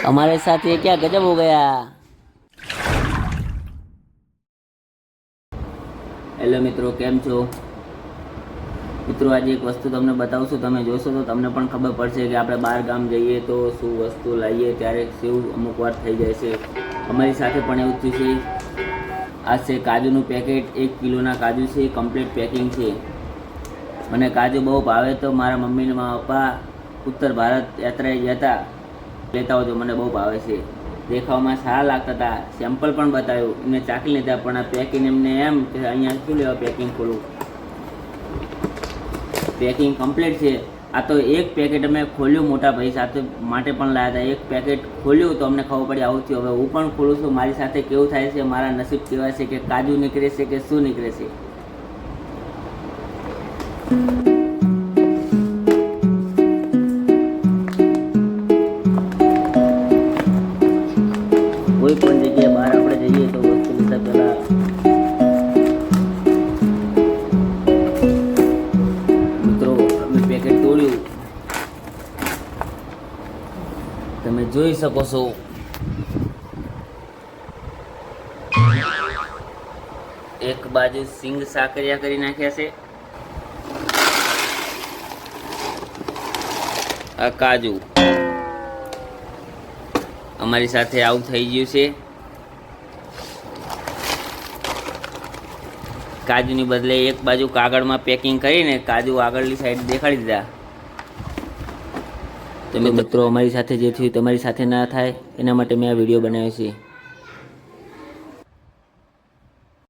हमारे साथ ये क्या गजब हो गया હેલો મિત્રો કેમ છો મિત્રો આજે એક વસ્તુ તમને બતાવું છું તમે જોશો તો તમને પણ ખબર પડશે કે આપણે બહાર ગામ જઈએ તો શું વસ્તુ લાવીએ ત્યારે શું અમુક વાર થઈ જાય છે અમારી સાથે પણ એવું જ થયું છે આ છે કાજુનું પેકેટ એક કિલોના કાજુ છે કમ્પ્લીટ પેકિંગ છે મને કાજુ બહુ ભાવે તો મારા મમ્મી ને મારા પપ્પા ઉત્તર ભારત યાત્રાએ ગયા હતા લેતા આવજો મને બહુ ભાવે છે. દેખાવમાં સારા લાગતા હતા. સેમ્પલ પણ બતાવ્યું. એમને ચાકી લીધા, પણ આ પેકિંગ એમને એમ કે અહીંયા શું લેવા પેકિંગ ખોલું? પેકિંગ કમ્પ્લીટ છે. આ તો એક પેકેટ અમે ખોલ્યું મોટા ભાઈ સાથે માટે પણ લાવ્યા હતા. એક પેકેટ ખોલ્યું તો અમને ખબર પડી આવું થયું. હવે હું પણ ખોલું છું. મારી સાથે કેવું થાય છે? મારા નસીબ કેવા છે કે કાજુ નીકળે છે કે શું નીકળે છે? કોઈ પણ જગ્યાએ બહાર આપણે જઈએ તો વસ્તુ લીધા પહેલા તમે જોઈ શકો છો. એક બાજુ સિંગ સાકરિયા કરી નાખ્યા છે. આ કાજુ. અમારી સાથે આવું થઈ ગયું છે. કાજુની બદલે એક બાજુ કાગળમાં પેકિંગ કરીને કાજુ આગળની સાઈડ દેખાડી દીધા. તમે મિત્રો, અમારી સાથે જે થયું, તમારી સાથે ના થાય, એના માટે મેં આ વીડિયો બનાવ્યો છે.